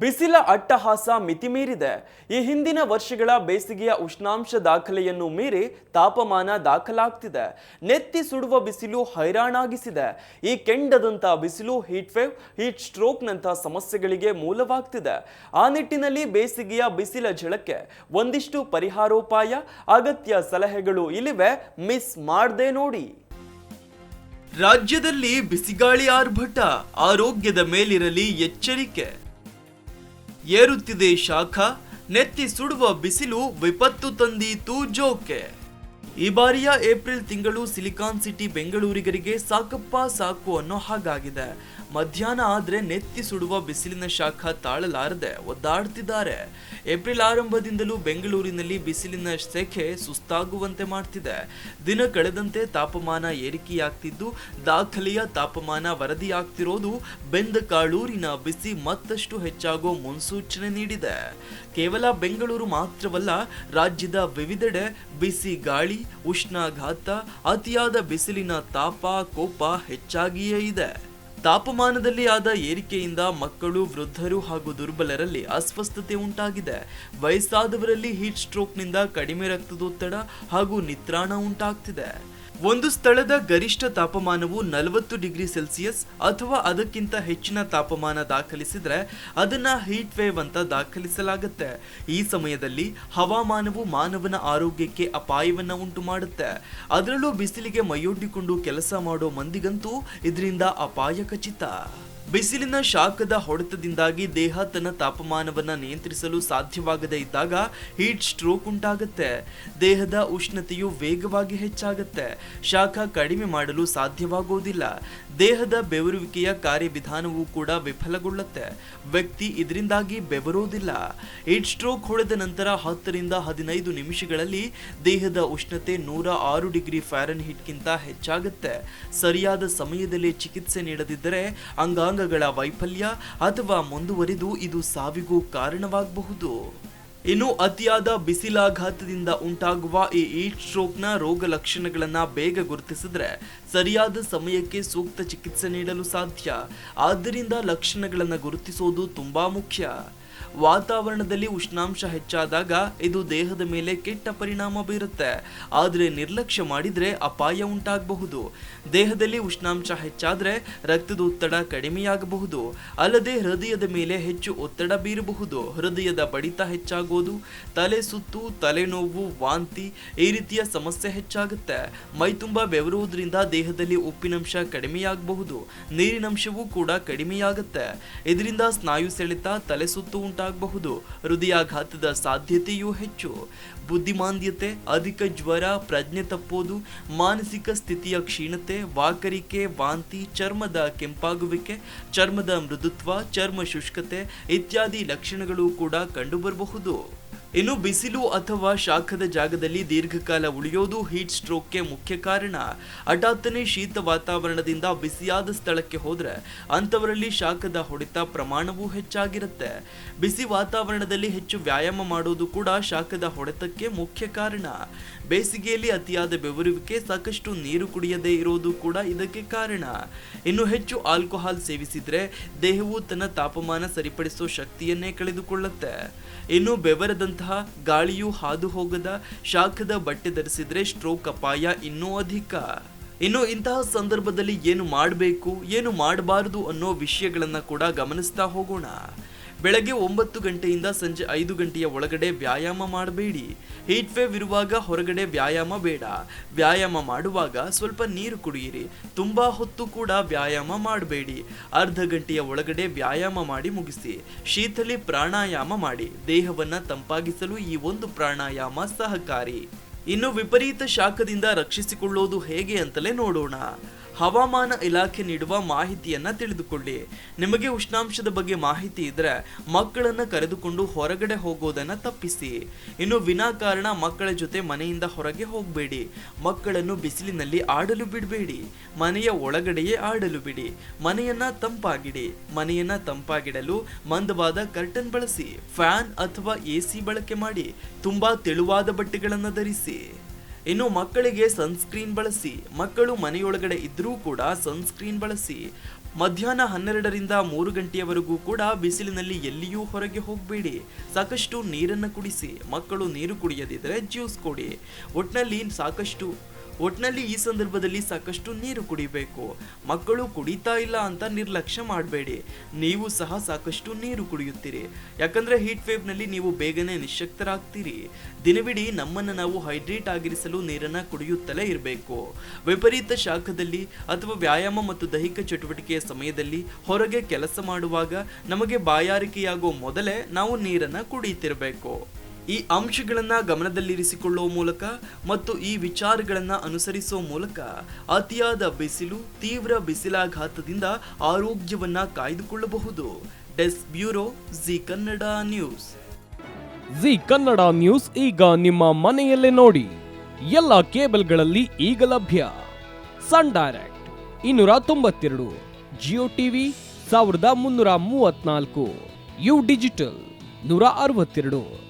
ಬಿಸಿಲ ಅಟ್ಟಹಾಸ ಮಿತಿಮೀರಿದೆ. ಈ ಹಿಂದಿನ ವರ್ಷಗಳ ಬೇಸಿಗೆಯ ಉಷ್ಣಾಂಶ ದಾಖಲೆಯನ್ನು ಮೀರಿ ತಾಪಮಾನ ದಾಖಲಾಗ್ತಿದೆ. ನೆತ್ತಿ ಸುಡುವ ಬಿಸಿಲು ಹೈರಾಣಾಗಿಸಿದೆ. ಈ ಕೆಂಡದಂಥ ಬಿಸಿಲು ಹೀಟ್ ವೇವ್ ಹೀಟ್ ಸ್ಟ್ರೋಕ್ನಂಥ ಸಮಸ್ಯೆಗಳಿಗೆ ಮೂಲವಾಗ್ತಿದೆ. ಆ ನಿಟ್ಟಿನಲ್ಲಿ ಬೇಸಿಗೆಯ ಬಿಸಿಲ ಝಳಕ್ಕೆ ಒಂದಿಷ್ಟು ಪರಿಹಾರೋಪಾಯ, ಅಗತ್ಯ ಸಲಹೆಗಳು ಇಲ್ಲಿವೆ. ಮಿಸ್ ಮಾಡದೆ ನೋಡಿ. ರಾಜ್ಯದಲ್ಲಿ ಬಿಸಿಗಾಳಿ ಆರ್ಭಟ, ಆರೋಗ್ಯದ ಮೇಲಿರಲಿ ಎಚ್ಚರಿಕೆ. ಏರುತ್ತಿದೆ ಶಾಖ ನೆತ್ತಿ ಸುಡುವ ಬಿಸಿಲು ವಿಪತ್ತು ತಂದೀತು ಜೋಕೆ. ಈ ಬಾರಿಯ ಏಪ್ರಿಲ್ ತಿಂಗಳು ಸಿಲಿಕಾನ್ ಸಿಟಿ ಬೆಂಗಳೂರಿಗರಿಗೆ ಸಾಕಪ್ಪ ಸಾಕು ಅನ್ನೋ ಹಾಗಾಗಿದೆ. ಮಧ್ಯಾಹ್ನ ಆದ್ರೆ ನೆತ್ತಿ ಸುಡುವ ಬಿಸಿಲಿನ ಶಾಖ ತಾಳಲಾರದೆ ಒದ್ದಾಡ್ತಿದ್ದಾರೆ. ಏಪ್ರಿಲ್ ಆರಂಭದಿಂದಲೂ ಬೆಂಗಳೂರಿನಲ್ಲಿ ಬಿಸಿಲಿನ ಸೆಖೆ ಸುಸ್ತಾಗುವಂತೆ ಮಾಡ್ತಿದೆ. ದಿನ ಕಳೆದಂತೆ ತಾಪಮಾನ ಏರಿಕೆಯಾಗ್ತಿದ್ದು, ದಾಖಲೆಯ ತಾಪಮಾನ ವರದಿಯಾಗ್ತಿರೋದು ಬೆಂದ ಕಾಳೂರಿನ ಬಿಸಿ ಮತ್ತಷ್ಟು ಹೆಚ್ಚಾಗೋ ಮುನ್ಸೂಚನೆ ನೀಡಿದೆ. ಕೇವಲ ಬೆಂಗಳೂರು ಮಾತ್ರವಲ್ಲ, ರಾಜ್ಯದ ವಿವಿಧೆಡೆ ಬಿಸಿ ಗಾಳಿ ಉಷ್ಣಾಘಾತ, ಅತಿಯಾದ ಬಿಸಿಲಿನ ತಾಪ, ಕೋಪ ಹೆಚ್ಚಾಗಿಯೇ ಇದೆ. ತಾಪಮಾನದಲ್ಲಿ ಆದ ಏರಿಕೆಯಿಂದ ಮಕ್ಕಳು, ವೃದ್ಧರು ಹಾಗೂ ದುರ್ಬಲರಲ್ಲಿ ಅಸ್ವಸ್ಥತೆ ಉಂಟಾಗಿದೆ. ವಯಸ್ಸಾದವರಲ್ಲಿ ಹೀಟ್ ಸ್ಟ್ರೋಕ್ನಿಂದ ಕಡಿಮೆ ರಕ್ತದೊತ್ತಡ ಹಾಗೂ ನಿತ್ರಾಣ ಉಂಟಾಗ್ತಿದೆ. ಒಂದು ಸ್ಥಳದ ಗರಿಷ್ಠ ತಾಪಮಾನವು ನಲವತ್ತು ಡಿಗ್ರಿ ಸೆಲ್ಸಿಯಸ್ ಅಥವಾ ಅದಕ್ಕಿಂತ ಹೆಚ್ಚಿನ ತಾಪಮಾನ ದಾಖಲಿಸಿದರೆ ಅದನ್ನ ಹೀಟ್ ವೇವ್ ಅಂತ ದಾಖಲಿಸಲಾಗುತ್ತೆ. ಈ ಸಮಯದಲ್ಲಿ ಹವಾಮಾನವು ಮಾನವನ ಆರೋಗ್ಯಕ್ಕೆ ಅಪಾಯವನ್ನು ಉಂಟು ಮಾಡುತ್ತೆ ಅದರಲ್ಲೂ ಬಿಸಿಲಿಗೆ ಮೈಯೊಡ್ಡಿಕೊಂಡು ಕೆಲಸ ಮಾಡೋ ಮಂದಿಗಂತೂ ಇದರಿಂದ ಅಪಾಯ ಖಚಿತ ಬಿಸಿಲಿನ ಶಾಖದ ಹೊಡೆತದಿಂದಾಗಿ ದೇಹ ತನ್ನ ತಾಪಮಾನವನ್ನು ನಿಯಂತ್ರಿಸಲು ಸಾಧ್ಯವಾಗದೇ ಇದ್ದಾಗ ಹೀಟ್ ಸ್ಟ್ರೋಕ್ ಉಂಟಾಗುತ್ತೆ. ದೇಹದ ಉಷ್ಣತೆಯು ವೇಗವಾಗಿ ಹೆಚ್ಚಾಗುತ್ತೆ. ಶಾಖ ಕಡಿಮೆ ಮಾಡಲು ಸಾಧ್ಯವಾಗುವುದಿಲ್ಲ ದೇಹದ ಬೆವರುವಿಕೆಯ ಕಾರ್ಯವಿಧಾನವೂ ಕೂಡ ವಿಫಲಗೊಳ್ಳುತ್ತೆ. ವ್ಯಕ್ತಿ ಇದರಿಂದಾಗಿ ಬೆವರೋದಿಲ್ಲ. ಹೀಟ್ ಸ್ಟ್ರೋಕ್ ಹೊಡೆದ ನಂತರ ಹತ್ತರಿಂದ ಹದಿನೈದು ನಿಮಿಷಗಳಲ್ಲಿ ದೇಹದ ಉಷ್ಣತೆ ನೂರ ಆರು ಡಿಗ್ರಿ ಫ್ಯಾರನ್ ಹೀಟ್ಗಿಂತ ಹೆಚ್ಚಾಗುತ್ತೆ. ಸರಿಯಾದ ಸಮಯದಲ್ಲಿ ಚಿಕಿತ್ಸೆ ನೀಡದಿದ್ದರೆ ಅಂಗಾಂಗಗಳ ವೈಫಲ್ಯ ಅಥವಾ ಮುಂದುವರಿದು ಇದು ಸಾವಿಗೂ ಕಾರಣವಾಗಬಹುದು. ಇನ್ನು ಅತಿಯಾದ ಬಿಸಿಲಾಘಾತದಿಂದ ಉಂಟಾಗುವ ಈ ಈಟ್ ಸ್ಟ್ರೋಕ್ನ ರೋಗ ಲಕ್ಷಣಗಳನ್ನ ಬೇಗ ಗುರುತಿಸಿದ್ರೆ ಸರಿಯಾದ ಸಮಯಕ್ಕೆ ಸೂಕ್ತ ಚಿಕಿತ್ಸೆ ನೀಡಲು ಸಾಧ್ಯ. ಆದ್ದರಿಂದ ಲಕ್ಷಣಗಳನ್ನು ಗುರುತಿಸೋದು ತುಂಬಾ ಮುಖ್ಯ. ವಾತಾವರಣದಲ್ಲಿ ಉಷ್ಣಾಂಶ ಹೆಚ್ಚಾದಾಗ ಇದು ದೇಹದ ಮೇಲೆ ಕೆಟ್ಟ ಪರಿಣಾಮ ಬೀರುತ್ತೆ. ಆದರೆ ನಿರ್ಲಕ್ಷ್ಯ ಮಾಡಿದರೆ ಅಪಾಯ ಉಂಟಾಗಬಹುದು. ದೇಹದಲ್ಲಿ ಉಷ್ಣಾಂಶ ಹೆಚ್ಚಾದರೆ ರಕ್ತದ ಒತ್ತಡ ಕಡಿಮೆಯಾಗಬಹುದು. ಅಲ್ಲದೆ ಹೃದಯದ ಮೇಲೆ ಹೆಚ್ಚು ಒತ್ತಡ ಬೀರಬಹುದು. ಹೃದಯದ ಬಡಿತ ಹೆಚ್ಚಾಗೋದು, ತಲೆ ಸುತ್ತು, ತಲೆನೋವು, ವಾಂತಿ ಈ ರೀತಿಯ ಸಮಸ್ಯೆ ಹೆಚ್ಚಾಗುತ್ತೆ. ಮೈ ತುಂಬಾ ಬೆವರುವುದರಿಂದ ದೇಹದಲ್ಲಿ ಉಪ್ಪಿನಂಶ ಕಡಿಮೆಯಾಗಬಹುದು. ನೀರಿನಂಶವೂ ಕೂಡ ಕಡಿಮೆಯಾಗುತ್ತೆ. ಇದರಿಂದ ಸ್ನಾಯು ಸೆಳೆತ, ತಲೆ ಸುತ್ತು ಉಂಟಾಗಬಹುದು. ಹೃದಯಾಘಾತದ ಸಾಧ್ಯತೆಯೂ ಹೆಚ್ಚು. ಬುದ್ಧಿಮಾಂದ್ಯತೆ ಅಧಿಕ ಜ್ವರ, ಪ್ರಜ್ಞೆ ತಪ್ಪೋದು, ಮಾನಸಿಕ ಸ್ಥಿತಿಯ ಕ್ಷೀಣತೆ, ವಾಕರಿಕೆ, ವಾಂತಿ, ಚರ್ಮದ ಕೆಂಪಾಗುವಿಕೆ, ಚರ್ಮದ ಮೃದುತ್ವ, ಚರ್ಮ ಶುಷ್ಕತೆ ಇತ್ಯಾದಿ ಲಕ್ಷಣಗಳು ಕೂಡ ಕಂಡುಬರಬಹುದು. ಇನ್ನು ಬಿಸಿಲು ಅಥವಾ ಶಾಖದ ಜಾಗದಲ್ಲಿ ದೀರ್ಘಕಾಲ ಉಳಿಯೋದು ಹೀಟ್ ಸ್ಟ್ರೋಕ್ಗೆ ಮುಖ್ಯ ಕಾರಣ. ಹಠಾತ್ತನೆ ಶೀತ ವಾತಾವರಣದಿಂದ ಬಿಸಿಯಾದ ಸ್ಥಳಕ್ಕೆ ಹೋದ್ರೆ ಅಂಥವರಲ್ಲಿ ಶಾಖದ ಹೊಡೆತ ಪ್ರಮಾಣವೂ ಹೆಚ್ಚಾಗಿರುತ್ತೆ. ಬಿಸಿ ವಾತಾವರಣದಲ್ಲಿ ಹೆಚ್ಚು ವ್ಯಾಯಾಮ ಮಾಡೋದು ಕೂಡ ಶಾಖದ ಹೊಡೆತಕ್ಕೆ ಮುಖ್ಯ ಕಾರಣ. ಬೇಸಿಗೆಯಲ್ಲಿ ಅತಿಯಾದ ಬೆವರುವಿಕೆ ಸಾಕಷ್ಟು ನೀರು ಕುಡಿಯದೇ ಇರೋದು ಕೂಡ ಇದಕ್ಕೆ ಕಾರಣ. ಇನ್ನು ಹೆಚ್ಚು ಆಲ್ಕೋಹಾಲ್ ಸೇವಿಸಿದ್ರೆ ದೇಹವು ತನ್ನ ತಾಪಮಾನ ಸರಿಪಡಿಸೋ ಶಕ್ತಿಯನ್ನೇ ಕಳೆದುಕೊಳ್ಳುತ್ತೆ. ಇನ್ನು ಬೆವರದಂತಹ ಗಾಳಿಯು ಹಾದು ಹೋಗದ ಶಾಖದ ಬಟ್ಟೆ ಧರಿಸಿದ್ರೆ ಸ್ಟ್ರೋಕ್ ಅಪಾಯ ಇನ್ನೂ ಅಧಿಕ. ಇನ್ನು ಇಂತಹ ಸಂದರ್ಭದಲ್ಲಿ ಏನು ಮಾಡಬೇಕು, ಏನು ಮಾಡಬಾರದು ಅನ್ನೋ ವಿಷಯಗಳನ್ನು ಕೂಡ ಗಮನಿಸ್ತಾ ಹೋಗೋಣ. ಬೆಳಗ್ಗೆ ಒಂಬತ್ತು ಗಂಟೆಯಿಂದ ಸಂಜೆ ಐದು ಗಂಟೆಯ ಒಳಗಡೆ ವ್ಯಾಯಾಮ ಮಾಡಬೇಡಿ. ಹೀಟ್ ವೇವ್ ಇರುವಾಗ ಹೊರಗಡೆ ವ್ಯಾಯಾಮ ಬೇಡ. ವ್ಯಾಯಾಮ ಮಾಡುವಾಗ ಸ್ವಲ್ಪ ನೀರು ಕುಡಿಯಿರಿ. ತುಂಬಾ ಹೊತ್ತು ಕೂಡ ವ್ಯಾಯಾಮ ಮಾಡಬೇಡಿ. ಅರ್ಧ ಗಂಟೆಯ ಒಳಗಡೆ ವ್ಯಾಯಾಮ ಮಾಡಿ ಮುಗಿಸಿ. ಶೀತಲಿ ಪ್ರಾಣಾಯಾಮ ಮಾಡಿ. ದೇಹವನ್ನು ತಂಪಾಗಿಸಲು ಈ ಒಂದು ಪ್ರಾಣಾಯಾಮ ಸಹಕಾರಿ. ಇನ್ನು ವಿಪರೀತ ಶಾಖದಿಂದ ರಕ್ಷಿಸಿಕೊಳ್ಳೋದು ಹೇಗೆ ಅಂತಲೇ ನೋಡೋಣ. ಹವಾಮಾನ ಇಲಾಖೆ ನೀಡುವ ಮಾಹಿತಿಯನ್ನ ತಿಳಿದುಕೊಳ್ಳಿ. ನಿಮಗೆ ಉಷ್ಣಾಂಶದ ಬಗ್ಗೆ ಮಾಹಿತಿ ಇದ್ರೆ ಮಕ್ಕಳನ್ನ ಕರೆದುಕೊಂಡು ಹೊರಗಡೆ ಹೋಗೋದನ್ನ ತಪ್ಪಿಸಿ. ಇನ್ನು ವಿನಾಕಾರಣ ಮಕ್ಕಳ ಜೊತೆ ಮನೆಯಿಂದ ಹೊರಗೆ ಹೋಗಬೇಡಿ. ಮಕ್ಕಳನ್ನು ಬಿಸಿಲಿನಲ್ಲಿ ಆಡಲು ಬಿಡಬೇಡಿ. ಮನೆಯ ಒಳಗಡೆಯೇ ಆಡಲು ಬಿಡಿ. ಮನೆಯನ್ನ ತಂಪಾಗಿಡಿ. ಮನೆಯನ್ನ ತಂಪಾಗಿಡಲು ಮಂದವಾದ ಕರ್ಟನ್ ಬಳಸಿ. ಫ್ಯಾನ್ ಅಥವಾ ಎಸಿ ಬಳಕೆ ಮಾಡಿ. ತುಂಬಾ ತೆಳುವಾದ ಬಟ್ಟೆಗಳನ್ನು ಧರಿಸಿ. ಇನ್ನು ಮಕ್ಕಳಿಗೆ ಸನ್ಸ್ಕ್ರೀನ್ ಬಳಸಿ, ಮಕ್ಕಳು ಮನೆಯೊಳಗಡೆ ಇದ್ರೂ ಕೂಡ ಸನ್ಸ್ಕ್ರೀನ್ ಬಳಸಿ, ಮಧ್ಯಾಹ್ನ ಹನ್ನೆರಡರಿಂದ ಮೂರು ಗಂಟೆಯವರೆಗೂ ಕೂಡ ಬಿಸಿಲಿನಲ್ಲಿ ಎಲ್ಲಿಯೂ ಹೊರಗೆ ಹೋಗಬೇಡಿ. ಸಾಕಷ್ಟು ನೀರನ್ನು ಕುಡಿಸಿ, ಮಕ್ಕಳು ನೀರು ಕುಡಿಯದಿದ್ದರೆ ಜ್ಯೂಸ್ ಕೊಡಿ. ಒಟ್ಟಿನಲ್ಲಿ ಸಾಕಷ್ಟು ಒಟ್ನಲ್ಲಿ ಈ ಸಂದರ್ಭದಲ್ಲಿ ಸಾಕಷ್ಟು ನೀರು ಕುಡಿಬೇಕು. ಮಕ್ಕಳು ಕುಡಿತಾ ಇಲ್ಲ ಅಂತ ನಿರ್ಲಕ್ಷ್ಯ ಮಾಡಬೇಡಿ. ನೀವು ಸಹ ಸಾಕಷ್ಟು ನೀರು ಕುಡಿಯುತ್ತೀರಿ. ಯಾಕಂದ್ರೆ ಹೀಟ್ ವೇವ್ನಲ್ಲಿ ನೀವು ಬೇಗನೆ ನಿಶಕ್ತರಾಗ್ತೀರಿ ದಿನವಿಡೀ ನಮ್ಮನ್ನು ನಾವು ಹೈಡ್ರೇಟ್ ಆಗಿರಿಸಲು ನೀರನ್ನ ಕುಡಿಯುತ್ತಲೇ ಇರಬೇಕು. ವಿಪರೀತ ಶಾಖದಲ್ಲಿ ಅಥವಾ ವ್ಯಾಯಾಮ ಮತ್ತು ದೈಹಿಕ ಚಟುವಟಿಕೆಯ ಸಮಯದಲ್ಲಿ ಹೊರಗೆ ಕೆಲಸ ಮಾಡುವಾಗ ನಮಗೆ ಬಾಯಾರಿಕೆಯಾಗುವ ಮೊದಲೇ ನಾವು ನೀರನ್ನ ಕುಡಿಯುತ್ತಿರಬೇಕು ಈ ಅಂಶಗಳನ್ನು ಗಮನದಲ್ಲಿರಿಸಿಕೊಳ್ಳುವ ಮೂಲಕ ಮತ್ತು ಈ ವಿಚಾರಗಳನ್ನು ಅನುಸರಿಸುವ ಮೂಲಕ ಅತಿಯಾದ ಬಿಸಿಲು, ತೀವ್ರ ಬಿಸಿಲಾಘಾತದಿಂದ ಆರೋಗ್ಯವನ್ನು ಕಾಯ್ದುಕೊಳ್ಳಬಹುದು. Desk bureau, Zee Kannada news. Zee Kannada news ಈಗ ನಿಮ್ಮ ಮನೆಯಲ್ಲೇ ನೋಡಿ. ಎಲ್ಲ ಕೇಬಲ್ಗಳಲ್ಲಿ ಈಗ ಲಭ್ಯ. ಸನ್ ಡೈರೆಕ್ಟ್ ಇನ್ನೂರ ತೊಂಬತ್ತೆರಡು, ಜಿಯೋ ಟಿವಿ ಸಾವಿರದ ಮುನ್ನೂರ ಮೂವತ್ನಾಲ್ಕು ಯು ಡಿಜಿಟಲ್ ನೂರ ಅರವತ್ತೆರಡು.